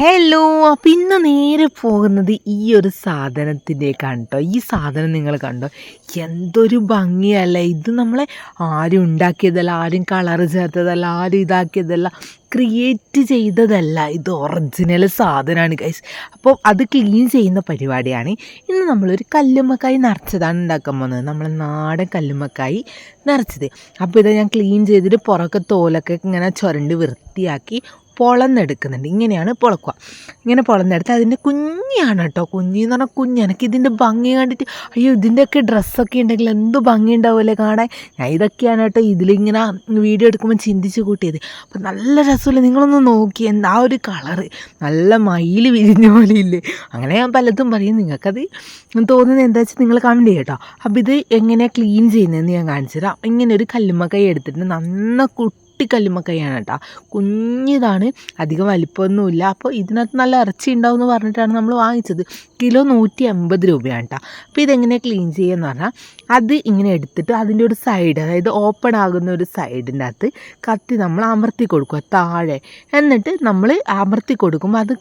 Hello അപ്പം ഇന്ന് നേരെ പോകുന്നത് ഈ ഒരു സാധനത്തിന്റെയൊക്കെയാണ് കേട്ടോ ഈ സാധനം നിങ്ങൾ കണ്ടോ? എന്തൊരു ഭംഗിയല്ല. ഇത് നമ്മളെ ആരും ഉണ്ടാക്കിയതല്ല ആരും കളർ ചേർത്തതല്ല ആരും ഇതാക്കിയതല്ല ക്രിയേറ്റ് ചെയ്തതല്ല. ഇത് ഒറിജിനൽ സാധനമാണ് ഗൈസ് അപ്പോൾ അത് ക്ലീൻ ചെയ്യുന്ന പരിപാടിയാണ്. ഇന്ന് നമ്മളൊരു കല്ലുമ്മക്കായി നിറച്ചതാണ് ഉണ്ടാക്കാൻ പോകുന്നത്. നമ്മൾ നാടൻ കല്ലുമ്മക്കായി നിറച്ചത്. അപ്പോൾ ഇത് ഞാൻ ക്ലീൻ ചെയ്തിട്ട് പുറക്കെ തോലൊക്കെ ഇങ്ങനെ ചുരണ്ടി വൃത്തിയാക്കി പൊളന്നെടുക്കുന്നുണ്ട്. ഇങ്ങനെയാണ് പൊളക്കുക. ഇങ്ങനെ പൊളന്നെടുത്ത് അതിന്റെ കുഞ്ഞാണ് കേട്ടോ. കുഞ്ഞി എന്ന് പറഞ്ഞാൽ കുഞ്ഞ്. എനിക്ക് ഇതിന്റെ ഭംഗി കണ്ടിട്ട് അയ്യോ ഇതിന്റെയൊക്കെ ഡ്രസ്സൊക്കെ ഉണ്ടെങ്കിൽ എന്ത് ഭംഗി ഉണ്ടാവുമല്ലേ കാണാൻ? ഞാൻ ഇതൊക്കെയാണ് കേട്ടോ ഇതിലിങ്ങനെ വീഡിയോ എടുക്കുമ്പോൾ ചിന്തിച്ച് കൂട്ടിയത്. അപ്പം നല്ല രസമില്ല? നിങ്ങളൊന്ന് നോക്കി. എന്താ ഒരു കളറ്? നല്ല മയിൽ വിരിഞ്ഞ പോലെ ഇല്ലേ അങ്ങനെ ഞാൻ പലതും പറയും. നിങ്ങൾക്കത് തോന്നുന്നത് എന്താ വെച്ചാൽ നിങ്ങൾ കമന്റ് ചെയ്യട്ടോ അപ്പോൾ ഇത് എങ്ങനെയാണ് ക്ലീൻ ചെയ്യുന്നതെന്ന് ഞാൻ കാണിച്ചു തരാം ഇങ്ങനെ ഒരു കല്ലുമ്മക്കൈ എടുത്തിട്ട് നന്ന കുട്ടി കല്ലുമ്മക്കൈയാണ് കേട്ടോ കുഞ്ഞിതാണ് അധികം വലിപ്പമൊന്നുമില്ല. അപ്പോൾ ഇതിനകത്ത് നല്ല ഇറച്ചി ഉണ്ടാവും എന്ന് പറഞ്ഞിട്ടാണ് നമ്മൾ വാങ്ങിച്ചത്. കിലോ നൂറ്റി അമ്പത് രൂപയാണ് കേട്ടോ അപ്പോൾ ഇതെങ്ങനെയാണ് ക്ലീൻ ചെയ്യുക പറഞ്ഞാൽ അത് ഇങ്ങനെ എടുത്തിട്ട് അതിന്റെ ഒരു സൈഡ് അതായത് ഓപ്പൺ ആകുന്ന ഒരു സൈഡിന്റെ അകത്ത് കത്തി നമ്മൾ അമർത്തി കൊടുക്കുക താഴെ. എന്നിട്ട് നമ്മൾ അമർത്തി കൊടുക്കുമ്പോൾ അത്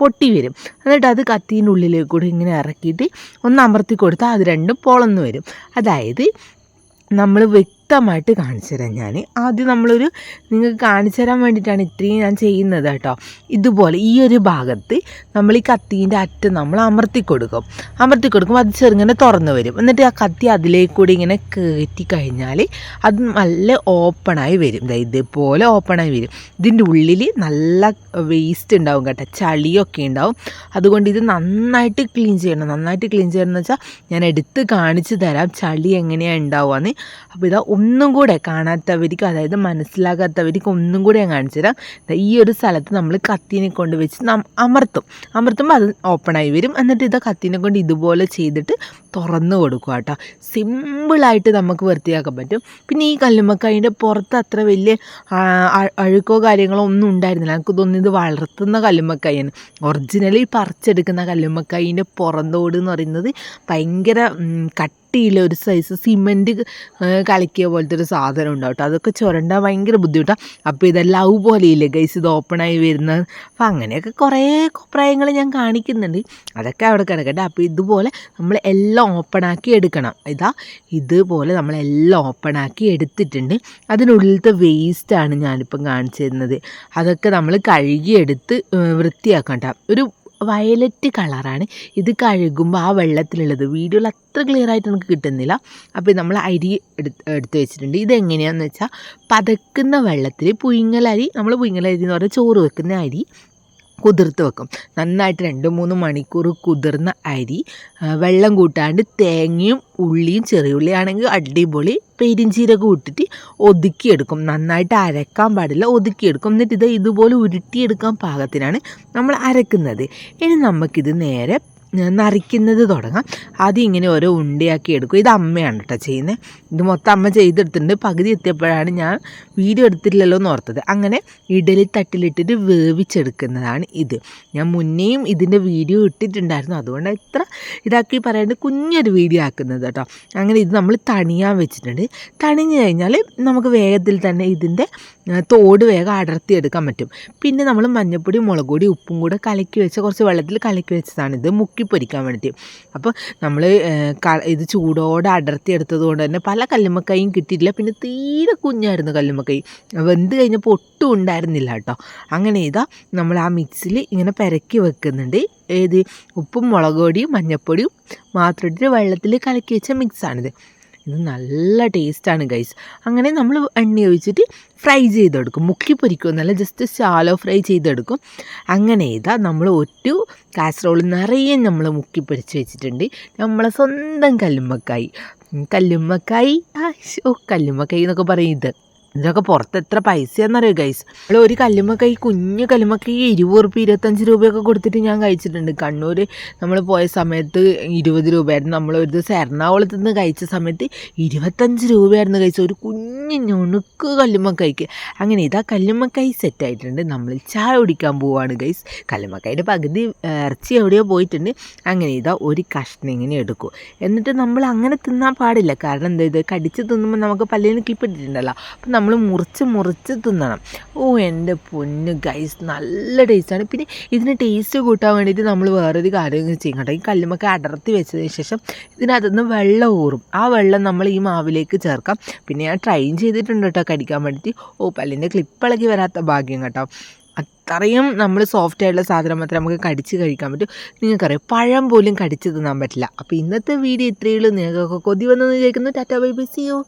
പൊട്ടി വരും. എന്നിട്ട് അത് കത്തീന്റെ ഉള്ളിലേക്ക് കൂടി ഇങ്ങനെ ഇറക്കിയിട്ട് ഒന്ന് അമർത്തി കൊടുത്താൽ അത് രണ്ടും പൊളന്ന് വരും. അതായത് നമ്മൾ വ്യക്തമായിട്ട് കാണിച്ചു തരാം ഞാൻ ആദ്യം നമ്മളൊരു നിങ്ങൾക്ക് കാണിച്ചു തരാൻ വേണ്ടിയിട്ടാണ് ഇത്രയും ഞാൻ ചെയ്യുന്നത് കേട്ടോ. ഇതുപോലെ ഈ ഒരു ഭാഗത്ത് നമ്മൾ ഈ കത്തീന്റെ അറ്റം നമ്മൾ അമർത്തി കൊടുക്കും. അമർത്തി കൊടുക്കുമ്പോൾ അത് ചെറുങ്ങനെ തുറന്നു വരും. എന്നിട്ട് ആ കത്തി അതിലേക്ക് കൂടി ഇങ്ങനെ കയറ്റി കഴിഞ്ഞാൽ അത് നല്ല ഓപ്പണായി വരും. ഇതേപോലെ ഓപ്പണായി വരും. ഇതിന്റെ ഉള്ളിൽ നല്ല വേസ്റ്റ് ഉണ്ടാവും കേട്ടോ. ചളിയൊക്കെ ഉണ്ടാവും. അതുകൊണ്ട് ഇത് നന്നായിട്ട് ക്ലീൻ ചെയ്യണം. നന്നായിട്ട് ക്ലീൻ ചെയ്യണം എന്ന് വെച്ചാൽ ഞാൻ എടുത്ത് കാണിച്ചു തരാം ചളി എങ്ങനെയാണ് ഉണ്ടാവുക അപ്പോൾ ഇതാ ഒന്നും കൂടെ കാണാത്തവർക്ക് അതായത് മനസ്സിലാകാത്തവർക്ക് ഒന്നും കൂടെ ഞാൻ കാണിച്ചു തരാം. ഈ ഒരു സ്ഥലത്ത് നമ്മൾ കത്തിനെ കൊണ്ട് വെച്ച് അമർത്തും. അമർത്തുമ്പോൾ അത് ഓപ്പണായി വരും. എന്നിട്ട് ഇത് കത്തിനെ കൊണ്ട് ഇതുപോലെ ചെയ്തിട്ട് തുറന്നു കൊടുക്കുക കേട്ടോ സിമ്പിളായിട്ട് നമുക്ക് വൃത്തിയാക്കാൻ പറ്റും. പിന്നെ ഈ കല്ലുമ്മക്കായിന്റെ പുറത്ത് അത്ര വലിയ അഴുക്കോ കാര്യങ്ങളോ ഒന്നും ഉണ്ടായിരുന്നില്ല. എനിക്ക് തോന്നുന്നു ഇത് വളർത്തുന്ന കല്ലുമ്മക്കായാണ് ഒറിജിനലി പറിച്ചെടുക്കുന്ന കല്ലുമ്മക്കായിന്റെ പുറന്തോട് എന്ന് പറയുന്നത് ഭയങ്കര ഉം, കട്ടിയുള്ള ഒരു സൈസ് സിമെന്റ് കലക്കിയ പോലത്തെ ഒരു സാധനം ഉണ്ടാവും അതൊക്കെ ചുരണ്ടാൻ ഭയങ്കര ബുദ്ധിമുട്ടാണ് അപ്പോൾ ഇതെല്ലാം ലവ് പോലെയില്ലേ ഗൈസ് ഇത് ഓപ്പണായി വരുന്നത്. അപ്പോൾ അങ്ങനെയൊക്കെ കുറേ പ്രായങ്ങൾ ഞാൻ കാണിക്കുന്നുണ്ട്. അതൊക്കെ അവിടെ കിടക്കട്ടെ. അപ്പോൾ ഇതുപോലെ നമ്മൾ എല്ലാം ഓപ്പണാക്കി എടുക്കണം. ഇതാ ഇതുപോലെ നമ്മളെല്ലാം ഓപ്പണാക്കി എടുത്തിട്ടുണ്ട്. അതിനുള്ളിലത്തെ വേസ്റ്റാണ് ഞാനിപ്പം കാണിച്ചു തരുന്നത്. അതൊക്കെ നമ്മൾ കഴുകിയെടുത്ത് വൃത്തിയാക്കണ്ട ഒരു വയലറ്റ് കളറാണ്. ഇത് കഴുകുമ്പോൾ ആ വെള്ളത്തിലുള്ളത്. വീഡിയോയിൽ അത്ര ക്ലിയർ ആയിട്ട് നമുക്ക് കിട്ടുന്നില്ല. അപ്പോൾ നമ്മൾ അരി എടുത്ത് എടുത്ത് വെച്ചിട്ടുണ്ട്. ഇതെങ്ങനെയാണെന്ന് വെച്ചാൽ പതക്കുന്ന വെള്ളത്തിൽ പുയിങ്ങലരി നമ്മൾ പുയിങ്ങലരി എന്ന് പറഞ്ഞാൽ ചോറ് വെക്കുന്ന അരി കുതിർത്ത് വെക്കും. നന്നായിട്ട് രണ്ട് മൂന്ന് മണിക്കൂർ കുതിർന്ന അരി വെള്ളം കൂട്ടാണ്ട് തേങ്ങയും ഉള്ളിയും ചെറിയുള്ളി ആണെങ്കിൽ അടിപൊളി പെരിഞ്ചീരകം ഇട്ടിട്ട് ഒതുക്കിയെടുക്കും. നന്നായിട്ട് അരക്കാൻ പാടില്ല ഒതുക്കിയെടുക്കും. എന്നിട്ട് ഇത് ഇതുപോലെ ഉരുട്ടിയെടുക്കാൻ പാകത്തിനാണ് നമ്മൾ അരക്കുന്നത്. ഇനി നമുക്കിത് നേരെ നറിക്കുന്നത് തുടങ്ങാം. ആദ്യം ഇങ്ങനെ ഓരോ ഉണ്ടയാക്കി എടുക്കും. ഇത് അമ്മയാണ് കേട്ടോ ചെയ്യുന്നത് ഇത് മൊത്തം അമ്മ ചെയ്തെടുത്തിട്ടുണ്ട്. പകുതി എത്തിയപ്പോഴാണ് ഞാൻ വീഡിയോ എടുത്തില്ലല്ലോ എന്ന് ഓർത്തത്. അങ്ങനെ ഇഡലി തട്ടിലിട്ടിട്ട് വേവിച്ചെടുക്കുന്നതാണ് ഇത്. ഞാൻ മുന്നേയും ഇതിന്റെ വീഡിയോ ഇട്ടിട്ടുണ്ടായിരുന്നു. അതുകൊണ്ട് ഇത്ര ഇതാക്കി പറയാണ്ട് കുഞ്ഞൊരു വീഡിയോ ആക്കുന്നത് കേട്ടോ അങ്ങനെ ഇത് നമ്മൾ തണിയാൻ വെച്ചിട്ടുണ്ട്. തണിഞ്ഞു കഴിഞ്ഞാൽ നമുക്ക് വേഗത്തിൽ തന്നെ ഇതിന്റെ തോട് വേഗം അടർത്തിയെടുക്കാൻ പറ്റും. പിന്നെ നമ്മൾ മഞ്ഞപ്പൊടി മുളക് പൊടി ഉപ്പും കൂടെ കലക്കി വെച്ച കുറച്ച് വെള്ളത്തിൽ കലക്കി വെച്ചതാണ് ഇത്. മുക്കി പൊരിക്കാൻ വേണ്ടിയിട്ട്. അപ്പോൾ നമ്മൾ ഇത് ചൂടോടെ അടർത്തിയെടുത്തത് കൊണ്ട് തന്നെ പല കല്ലുമ്മക്കൈയും കിട്ടിയിട്ടില്ല. പിന്നെ തീരെ കുഞ്ഞായിരുന്നു കല്ലുമ്മക്കൈ വെന്ത് കഴിഞ്ഞപ്പോൾ ഒട്ടും ഉണ്ടായിരുന്നില്ല കേട്ടോ. അങ്ങനെ ഇതാ നമ്മൾ ആ മിക്സിൽ ഇങ്ങനെ പെരക്കി വെക്കുന്നുണ്ട്. ഏത്? ഉപ്പും മുളക് പൊടിയും മഞ്ഞൾപ്പൊടിയും മാത്രം ഇട്ടിട്ട് വെള്ളത്തിൽ കലക്കി വെച്ച മിക്സാണിത്. ഇത് നല്ല ടേസ്റ്റാണ് ഗൈസ് അങ്ങനെ നമ്മൾ എണ്ണ ഒഴിച്ചിട്ട് ഫ്രൈ ചെയ്തെടുക്കും. മുക്കി പൊരിക്കുമെന്നല്ല ജസ്റ്റ് ശാലോ ഫ്രൈ ചെയ്തെടുക്കും. അങ്ങനെ ഇതാ നമ്മൾ ഒരു കാസറോൾ നിറയെ നമ്മൾ മുക്കി പൊരിച്ച് വെച്ചിട്ടുണ്ട്. നമ്മളെ സ്വന്തം കല്ലുമ്മക്കായി. കല്ലുമ്മക്കായി? ആ ഓ കല്ലുമ്മക്കായി എന്നൊക്കെ പറയും ഇത്. ഇതിനൊക്കെ പുറത്ത് എത്ര പൈസയാണെന്നറിയോ ഗൈസ് നമ്മൾ ഒരു കല്ലുമ്മക്കൈ കുഞ്ഞു കല്ലുമ്മക്കൈ ഇരുപത് റുപ്യ ഇരുപത്തഞ്ച് രൂപയൊക്കെ കൊടുത്തിട്ട് ഞാൻ കഴിച്ചിട്ടുണ്ട്. കണ്ണൂർ നമ്മൾ പോയ സമയത്ത് ഇരുപത് രൂപയായിരുന്നു. നമ്മൾ ഒരു ദിവസം എറണാകുളത്ത് നിന്ന് കഴിച്ച സമയത്ത് ഇരുപത്തഞ്ച് രൂപയായിരുന്നു കഴിച്ചത്. ഒരു കുഞ്ഞു ഞുണുക്ക് കല്ലുമ്മക്കൈക്ക് അങ്ങനെ ഇതാ കല്ലുമ്മക്കായി സെറ്റായിട്ടുണ്ട് നമ്മൾ ചായ കുടിക്കാൻ പോവാണ് ഗൈസ് കല്ലുമ്മക്കായുടെ പകുതി ഇറച്ചി എവിടെയോ പോയിട്ടുണ്ട്. അങ്ങനെ ഇതാ ഒരു കഷ്ണം ഇങ്ങനെ എടുക്കും. എന്നിട്ട് നമ്മൾ അങ്ങനെ തിന്നാൻ പാടില്ല. കാരണം എന്താ ഇത്? കടിച്ച് തിന്നുമ്പോൾ നമുക്ക് പല്ലിന് ക്ലിപ്പ് ഇട്ടിട്ടുണ്ടല്ലോ. അപ്പം നമ്മൾ മുറിച്ച് മുറിച്ച് തിന്നണം. ഓ എന്റെ പൊന്ന് ഗൈസ് നല്ല ടേസ്റ്റാണ് പിന്നെ ഇതിന് ടേസ്റ്റ് കൂട്ടാൻ വേണ്ടിയിട്ട് നമ്മൾ വേറൊരു കാര്യം ചെയ്യും കേട്ടോ. ഈ കല്ലുമ്മക്ക അടർത്തി വെച്ചതിന് ശേഷം ഇതിനകത്തുനിന്ന് വെള്ളം ഊറും. ആ വെള്ളം നമ്മൾ ഈ മാവിലേക്ക് ചേർക്കാം. പിന്നെ ഞാൻ ചെയ്തിട്ടുണ്ട് കേട്ടോ കടിക്കാൻ വേണ്ടിയിട്ട്. ഓ പല്ലിന്റെ ക്ലിപ്പ് ഇളകി വരാത്ത ഭാഗ്യം കേട്ടോ. അത്രയും നമ്മൾ സോഫ്റ്റ് ആയിട്ടുള്ള സാധനം മാത്രമേ നമുക്ക് കടിച്ച് കഴിക്കാൻ പറ്റൂ. നിങ്ങൾക്കറിയാം പഴം പോലും കടിച്ച് തിന്നാൻ പറ്റില്ല. അപ്പോൾ ഇന്നത്തെ വീഡിയോ ഇത്രയേ ഉള്ളൂ. നിങ്ങൾക്കൊക്കെ കൊതി വന്നു വിചാരിക്കുന്നു. Tata bye bye see you